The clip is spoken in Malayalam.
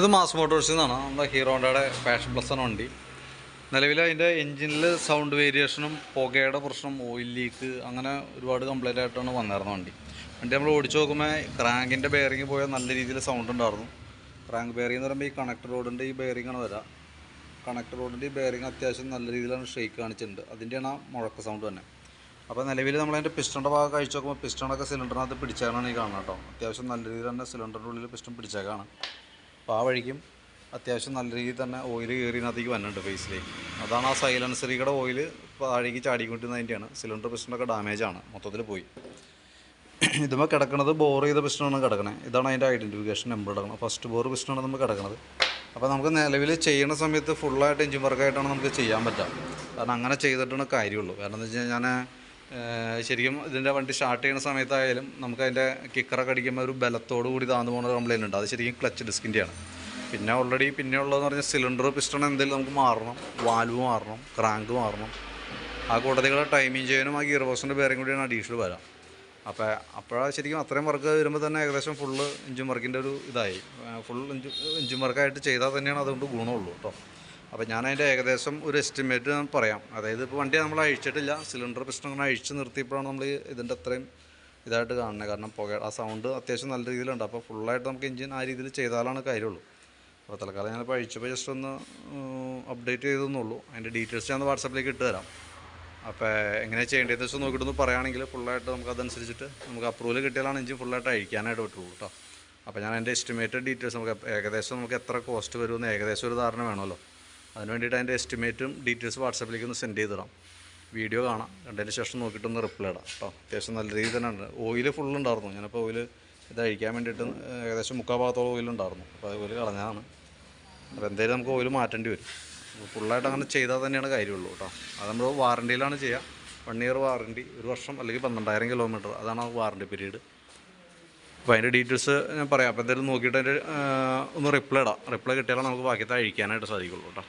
ഇത് മാസ് മോട്ടോഴ്സിൽ നിന്നാണ് നമ്മുടെ ഹീറോണ്ടയുടെ പാഷൻ പ്ലസ് ആണ് വണ്ടി. നിലവിൽ അതിന്റെ എൻജിനിൽ സൗണ്ട് വേരിയേഷനും പുകയുടെ പ്രശ്നം ഓയിൽ ലീക്ക് അങ്ങനെ ഒരുപാട് കംപ്ലൈന്റ് ആയിട്ടാണ് വന്നിരുന്നത് വണ്ടി. വണ്ടി നമ്മൾ ഓടിച്ചു നോക്കുമ്പോൾ ക്രാങ്കിന്റെ ബെയറിങ് പോയാൽ നല്ല രീതിയിൽ സൗണ്ട് ഉണ്ടായിരുന്നു. ക്രാങ്ക് ബെയറിംഗ് എന്ന് പറയുമ്പോൾ ഈ കണക്ടർ റോഡിന്റെ ഈ ബെയറിംഗ് ആണ് വരിക കണക്ടർ റോഡിന്റെ ഈ ബെയറിംഗ് അത്യാവശ്യം നല്ല രീതിയിലാണ് ഷെയ്ക്ക് കാണിച്ചിട്ടുണ്ട്. അതിന്റെയാണ് ആ മുഴക്ക സൗണ്ട് തന്നെ. അപ്പോൾ നിലവിൽ നമ്മളതിന്റെ പിസ്റ്റണിന്റെ ഭാഗം കഴിച്ച് നോക്കുമ്പോൾ പിസ്റ്റണൊക്കെ സിലിണ്ടറിനകത്ത് പിടിച്ചേക്കാനാണ് ഈ കാണുന്നത് കേട്ടോ. അത്യാവശ്യം നല്ല രീതിയിൽ തന്നെ സിലിണ്ടറിന്റെ ഉള്ളിൽ പിസ്റ്റൺ പിടിച്ചേക്കാണ് അപ്പോൾ ആ വഴിക്കും അത്യാവശ്യം നല്ല രീതിയിൽ തന്നെ ഓയിൽ കയറിയതിനകത്തേക്ക് വന്നിട്ടുണ്ട് ഫേസിലേക്ക് അതാണ് ആ സൈലൻസറിയുടെ ഓയിൽ താഴേക്ക് ചാടിക്കൊണ്ടിരുന്നതിന്റെയാണ് സിലിണ്ടർ പിസ്റ്റണൊക്കെ ഡാമേജ് ആണ്. മൊത്തത്തിൽ പോയി. ഇതുമ്പോൾ കിടക്കുന്നത് ബോർ ചെയ്ത പിസ്റ്റണാണ് കിടക്കുന്നത് ഇതാണ് അതിന്റെ ഐഡന്റിഫിക്കേഷൻ നമ്പർ കിടക്കുന്നത് ഫസ്റ്റ് ബോർ പിസ്റ്റണാണ് നമ്മൾ കിടക്കുന്നത് അപ്പോൾ നമുക്ക് നിലവിൽ ചെയ്യുന്ന സമയത്ത് ഫുള്ളായിട്ട് എഞ്ചിൻ വർക്കായിട്ടാണ് നമുക്ക് ചെയ്യാൻ പറ്റുക. കാരണം അങ്ങനെ ചെയ്തിട്ടാണ് കാര്യമുള്ളൂ. കാരണം എന്താ വെച്ച് കഴിഞ്ഞാൽ ഞാൻ ശരിക്കും ഇതിന്റെ വണ്ടി സ്റ്റാർട്ട് ചെയ്യുന്ന സമയത്തായാലും നമുക്ക് അതിന്റെ കിക്കറൊക്കെ അടിക്കുമ്പോൾ ഒരു ബലത്തോടു കൂടി താന്നു പോകുന്ന കംപ്ലൈന്റ് ഉണ്ട് അത് ശരിക്കും ക്ലച്ച് ഡിസ്കിന്റെയാണ് പിന്നെ ഓൾറെഡി പിന്നെ ഉള്ളതെന്ന് പറഞ്ഞാൽ സിലിണ്ടർ പിസ്റ്റൺ എന്തെങ്കിലും നമുക്ക് മാറണം. വാൽവ് മാറണം ക്രാങ്ക് മാറണം. ആ കൂട്ടത്തിലുള്ള ടൈമിങ് ചെയ്യാനും ആ ഗിയർ ബോക്സിന്റെ പേരും കൂടിയാണ് അഡീഷണൽ വരാം. അപ്പോൾ അപ്പോഴാണ് ശരിക്കും അത്രയും വർക്ക് വരുമ്പോൾ തന്നെ ഏകദേശം ഫുള്ള് എഞ്ചിൻ വർക്കിന്റെ ഒരു ഇതായി. ഫുൾ ഇഞ്ചും വർക്കായിട്ട് ചെയ്താൽ തന്നെയാണ് അതുകൊണ്ട് ഗുണമുള്ളൂ കേട്ടോ. അപ്പോൾ ഞാൻ അതിന്റെ ഏകദേശം ഒരു എസ്റ്റിമേറ്റ് പറയാം. അതായത് ഇപ്പോൾ വണ്ടി നമ്മൾ അഴിച്ചിട്ടില്ല. സിലിണ്ടർ പിസ്റ്റൺ അങ്ങനെ അഴിച്ച് നിർത്തിയപ്പോഴാണ് നമ്മൾ ഇതിന്റെ അത്രയും ഇതായിട്ട് കാണുന്നത് കാരണം പുക ആ സൗണ്ട് അത്യാവശ്യം നല്ല രീതിയിലുണ്ട്. അപ്പോൾ ഫുള്ളായിട്ട് നമുക്ക് എഞ്ചിൻ ആ രീതിയിൽ ചെയ്താലാണ് കാര്യമുള്ളൂ. അപ്പോൾ തൽക്കാലം ഞാനിപ്പോൾ അഴിച്ചപ്പോൾ ജസ്റ്റ് ഒന്ന് അപ്ഡേറ്റ് ചെയ്തെന്നുള്ളൂ അതിന്റെ ഡീറ്റെയിൽസ് ഞാൻ വാട്സാപ്പിലേക്ക് ഇട്ട് തരാം. അപ്പോൾ എങ്ങനെ ചെയ്യേണ്ടതെന്ന് വെച്ചാൽ നോക്കിയിട്ടൊന്ന് പറയുകയാണെങ്കിൽ ഫുള്ളായിട്ട് നമുക്ക് അതനുസരിച്ചിട്ട് നമുക്ക് അപ്രൂവൽ കിട്ടിയാലാണ് എഞ്ചിൻ ഫുള്ളായിട്ട് അഴിക്കാനായിട്ട് പറ്റുള്ളൂ കേട്ടോ അപ്പോൾ ഞാൻ അതിന്റെ എസ്റ്റിമേറ്റഡ് ഡീറ്റെയിൽസ് നമുക്ക് ഏകദേശം നമുക്ക് എത്ര കോസ്റ്റ് വരുമെന്ന് ഏകദേശം ഒരു ധാരണ വേണമല്ലോ. അതിന് വേണ്ടിയിട്ട് അതിന്റെ എസ്റ്റിമേറ്റും ഡീറ്റെയിൽസ് വാട്സാപ്പിലേക്ക് ഒന്ന് സെൻഡ് ചെയ്തിടാം. വീഡിയോ കാണാം. കണ്ടതിന് ശേഷം നോക്കിയിട്ടൊന്ന് റിപ്ലൈ ഇടാം കേട്ടോ. അത്യാവശ്യം നല്ല രീതിയിൽ തന്നെ ഉണ്ട്. ഓയിൽ ഫുൾ ഉണ്ടായിരുന്നു. ഞാനിപ്പോൾ ഓയിൽ ഇത് അഴിക്കാൻ വേണ്ടിയിട്ട് ഏകദേശം മുക്കാൽ ഭാഗത്തോളം ഓയിൽ ഉണ്ടായിരുന്നു. അപ്പോൾ അത് ഓയിൽ കളഞ്ഞതാണ്. അപ്പോൾ എന്തായാലും നമുക്ക് ഓയിൽ മാറ്റേണ്ടി വരും. ഫുള്ളായിട്ട് അങ്ങനെ ചെയ്താൽ തന്നെയാണ് കാര്യമുള്ളൂ കേട്ടോ. അത് നമ്മൾ വാറണ്ടിയിലാണ് ചെയ്യുക വൺ ഇയർ വാറണ്ടി ഒരു വർഷം അല്ലെങ്കിൽ പന്ത്രണ്ടായിരം കിലോമീറ്റർ അതാണ് വാറണ്ടി പീരീഡ് അപ്പോൾ അതിന്റെ ഡീറ്റെയിൽസ് ഞാൻ പറയാം. അപ്പോൾ എന്തായാലും നോക്കിയിട്ട് അതിന്റെ ഒന്ന് റിപ്ലൈ ഇടാം. റിപ്ലൈ കിട്ടിയാലാണ് നമുക്ക് ബാക്കിയത്തെ അഴിക്കാനായിട്ട് സാധിക്കുള്ളൂ കേട്ടോ.